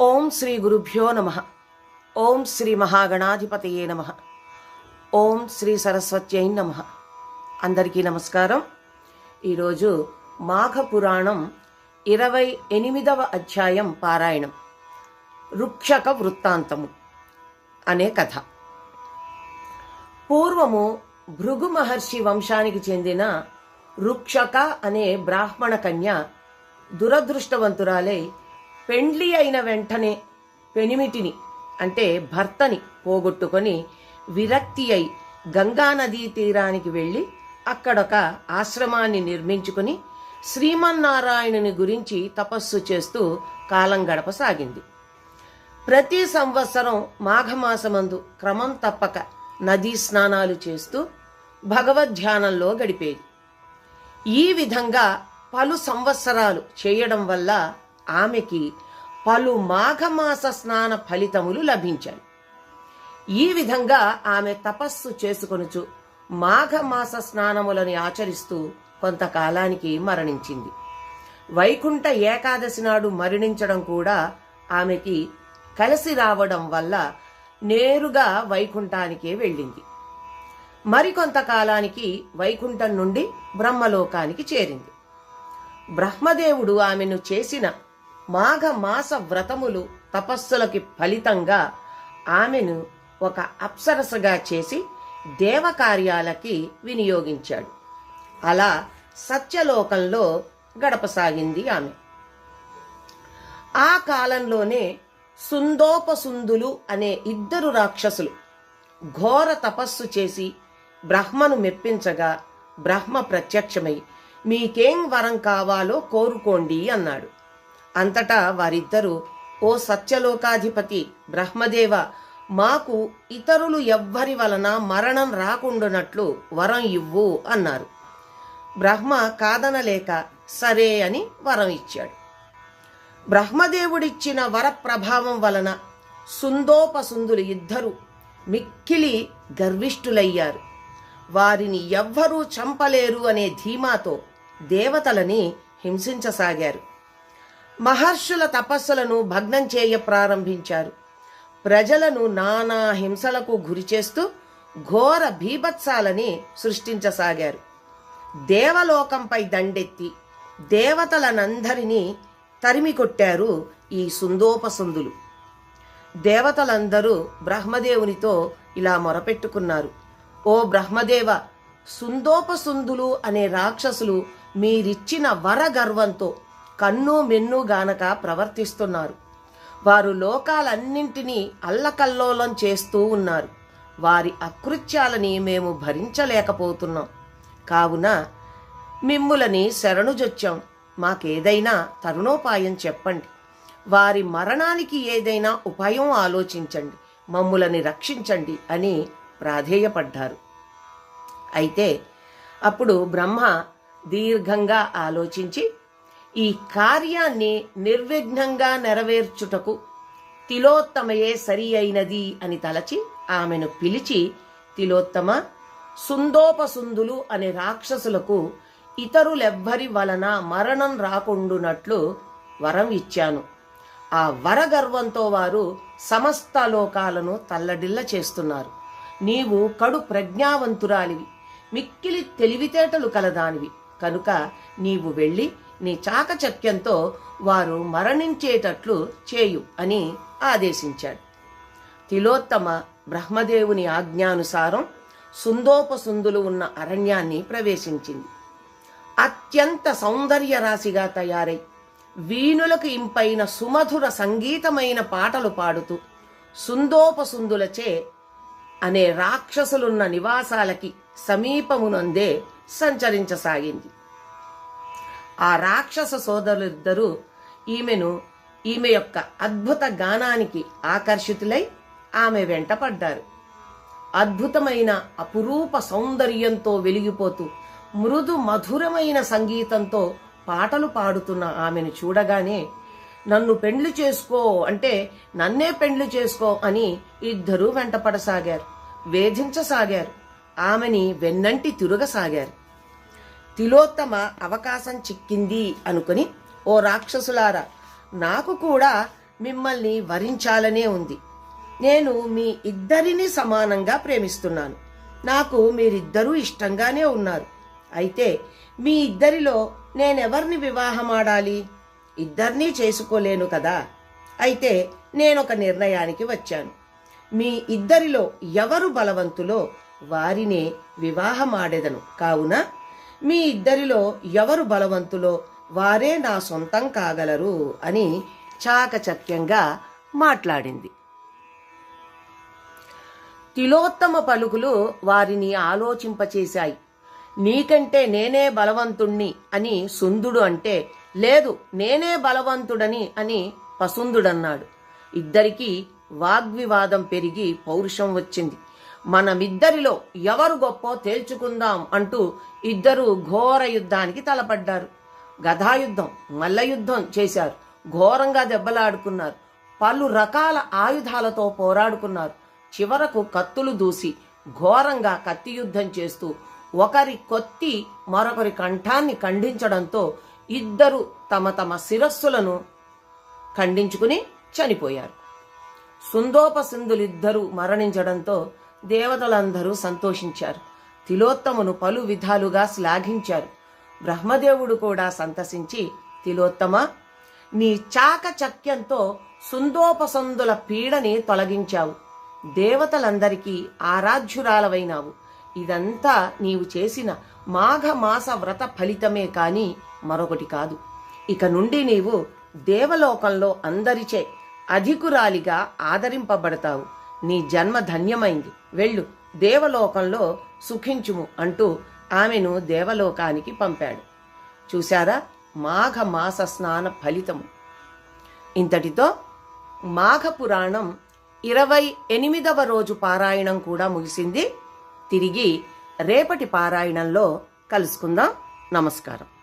ఓం శ్రీ గురుభ్యో నమ. ఓం శ్రీ మహాగణాధిపతయే నమ. ఓం శ్రీ సరస్వత్యై నమ. అందరికీ నమస్కారం. ఈరోజు మాఘ పురాణం ఇరవై ఎనిమిదవ అధ్యాయం పారాయణం. రుక్షక వృత్తాంతము అనే కథ. పూర్వము భృగు మహర్షి వంశానికి చెందిన రుక్షక అనే బ్రాహ్మణ కన్య దురదృష్టవంతురాలై పెండ్లి అయిన వెంటనే పెనిమిటిని అంటే భర్తని పోగొట్టుకొని విరక్తి అయి గంగానదీ తీరానికి వెళ్ళి అక్కడొక ఆశ్రమాన్ని నిర్మించుకుని శ్రీమన్నారాయణుని గురించి తపస్సు చేస్తూ కాలం గడపసాగింది. ప్రతి సంవత్సరం మాఘమాసమందు క్రమం తప్పక నదీ స్నానాలు చేస్తూ భగవద్ధ్యానంలో గడిపేది. ఈ విధంగా పలు సంవత్సరాలు చేయడం వల్ల ఆమెకి పలు మాఘమాస స్నాన ఫలితములు లభించాయి ఈ విధంగా ఆమె తపస్సు చేసుకొనుచు మాఘమాస స్నానములని ఆచరిస్తూ కొంతకాలానికి మరణించింది. వైకుంఠ ఏకాదశి నాడు మరణించడం కూడా ఆమెకి కలిసి రావడం వల్ల నేరుగా వైకుంఠానికే వెళ్ళింది. మరికొంతకాలానికి వైకుంఠం నుండి బ్రహ్మలోకానికి చేరింది. బ్రహ్మదేవుడు ఆమెను చేసిన మాఘ మాస వ్రతములు తపస్సులకి ఫలితంగా ఆమెను ఒక అప్సరసగా చేసి దేవకార్యాలకి వినియోగించాడు. అలా సత్యలోకంలో గడపసాగింది ఆమె. ఆ కాలంలోనే సుందోపసుందులు అనే ఇద్దరు రాక్షసులు ఘోర తపస్సు చేసి బ్రహ్మను మెప్పించగా బ్రహ్మ ప్రత్యక్షమై మీకేం వరం కావాలో కోరుకోండి అన్నాడు. అంతటా వారిద్దరూ ఓ సత్యలోకాధిపతి బ్రహ్మదేవ మాకు ఇతరులు ఎవ్వరి వలన మరణం రాకుండునట్లు వరం ఇవ్వు అన్నారు. బ్రహ్మ కాదనలేక సరే అని వరం ఇచ్చాడు. బ్రహ్మదేవుడిచ్చిన వర ప్రభావం వలన సుందోపసుందులు ఇద్దరు మిక్కిలి గర్విష్ఠులయ్యారు. వారిని ఎవ్వరూ చంపలేరు అనే ధీమాతో దేవతలని హింసించసాగారు. మహర్షుల తపస్సులను భగ్నం చేయ ప్రారంభించారు. ప్రజలను నానా హింసలకు గురిచేస్తూ ఘోర భీభత్సాలని సృష్టించసాగారు. దేవలోకంపై దండెత్తి దేవతలనందరినీ తరిమి కొట్టారు ఈ సుందోపసుందులు. దేవతలందరూ బ్రహ్మదేవునితో ఇలా మొరపెట్టుకున్నారు. ఓ బ్రహ్మదేవ సుందోపసుందులు అనే రాక్షసులు మీరిచ్చిన వరగర్వంతో కన్ను మెన్ను గానక ప్రవర్తిస్తున్నారు. వారు లోకాలన్నింటినీ అల్లకల్లోలం చేస్తూ ఉన్నారు. వారి అకృత్యాలని మేము భరించలేకపోతున్నాం. కావున మిమ్ములని శరణుజొచ్చాం. మాకేదైనా తరుణోపాయం చెప్పండి. వారి మరణానికి ఏదైనా ఉపాయం ఆలోచించండి. మమ్ములని రక్షించండి అని ప్రాధేయపడ్డారు. అయితే అప్పుడు బ్రహ్మ దీర్ఘంగా ఆలోచించి ఈ కార్యాన్ని నిర్విఘ్నంగా నెరవేర్చుటకు తిలోత్తమయే సరి అయినది అని తలచి ఆమెను పిలిచి తిలోత్తమ సుందోపసుందులు అనే రాక్షసులకు ఇతరులెవ్వరి వలన మరణం రాకుండునట్లు వరం ఇచ్చాను. ఆ వరగర్వంతో వారు సమస్త లోకాలను తల్లడిల్ల చేస్తున్నారు. నీవు కడు ప్రజ్ఞావంతురాలివి. మిక్కిలి తెలివితేటలు కలదానివి. కనుక నీవు వెళ్ళి నీ చాకచక్యంతో వారు మరణించేటట్లు చేయు అని ఆదేశించాడు. తిలోత్తమ బ్రహ్మదేవుని ఆజ్ఞానుసారం సుందోపసుందులు ఉన్న అరణ్యాన్ని ప్రవేశించింది. అత్యంత సౌందర్య రాశిగా తయారై వీణులకు ఇంపైన సుమధుర సంగీతమైన పాటలు పాడుతూ సుందోపసుందులచే అనే రాక్షసులున్న నివాసాలకి సమీపమునందే సంచరించసాగింది. ఆ రాక్షస సోదరులిద్దరూ ఈమెను ఈమె యొక్క అద్భుత గానానికి ఆకర్షితులై ఆమె వెంటపడ్డారు అద్భుతమైన అపురూప సౌందర్యంతో వెలిగిపోతూ మృదు మధురమైన సంగీతంతో పాటలు పాడుతున్న ఆమెను చూడగానే నన్ను పెండ్లి చేసుకో అంటే నన్నే పెండ్లి చేసుకో అని ఇద్దరూ వెంటపడసాగారు వేధించసాగారు. ఆమెని వెన్నంటి తిరగసాగారు. తిలోత్తమ అవకాశం చిక్కింది అనుకుని ఓ రాక్షసులారా నాకు కూడా మిమ్మల్ని వరించాలనే ఉంది. నేను మీ ఇద్దరిని సమానంగా ప్రేమిస్తున్నాను. నాకు మీరిద్దరూ ఇష్టంగానే ఉన్నారు. అయితే మీ ఇద్దరిలో నేనెవరిని వివాహమాడాలి? ఇద్దరినీ చేసుకోలేను కదా. అయితే నేనొక నిర్ణయానికి వచ్చాను. మీ ఇద్దరిలో ఎవరు బలవంతులో వారినే వివాహమాడెదను. కావున మీ ఇద్దరిలో ఎవరు బలవంతులో? వారే నా సొంతం కాగలరు అని చాకచక్యంగా మాట్లాడింది. తిలోత్తమ పలుకులు వారిని ఆలోచింపచేశాయి. నీకంటే నేనే బలవంతుణ్ణి అని సుందుడు అంటే లేదు నేనే బలవంతుడని అని పసుందుడన్నాడు ఇద్దరికీ వాగ్వివాదం పెరిగి పౌరుషం వచ్చింది. మనమిద్దరిలో ఎవరు గొప్పో తేల్చుకుందాం అంటూ ఇద్దరు ఘోర యుద్ధానికి తలపడ్డారు. గదాయుద్ధం మల్లయుద్ధం చేశారు. ఘోరంగా దెబ్బలాడుకున్నారు. పలు రకాల ఆయుధాలతో పోరాడుకున్నారు. చివరకు కత్తులు దూసి ఘోరంగా కత్తి యుద్ధం చేస్తూ ఒకరి కొత్తి మరొకరి కంఠాన్ని ఖండించడంతో ఇద్దరు తమ తమ శిరస్సులను ఖండించుకుని చనిపోయారు. సుందోపసింధులిద్దరూ మరణించడంతో దేవతలందరూ సంతోషించారు. తిలోత్తమును పలు విధాలుగా శ్లాఘించారు. బ్రహ్మదేవుడు కూడా సంతసించి తిలోత్తమ నీ చాకచక్యంతో సుందోపసందుల పీడని తొలగించావు. దేవతలందరికీ ఆరాధ్యురాలవైనావు. ఇదంతా నీవు చేసిన మాఘమాస వ్రత ఫలితమే కాని మరొకటి కాదు. ఇక నుండి నీవు దేవలోకంలో అందరిచే అధికురాలిగా ఆదరింపబడతావు. నీ జన్మ ధన్యమైంది. వెళ్ళు దేవలోకంలో సుఖించుము అంటూ ఆమెను దేవలోకానికి పంపాడు. చూశారా? మాఘ మాస స్నాన ఫలితము. ఇంతటితో మాఘ పురాణం ఇరవై ఎనిమిదవ రోజు పారాయణం కూడా ముగిసింది. తిరిగి రేపటి పారాయణంలో కలుసుకుందాం. నమస్కారం.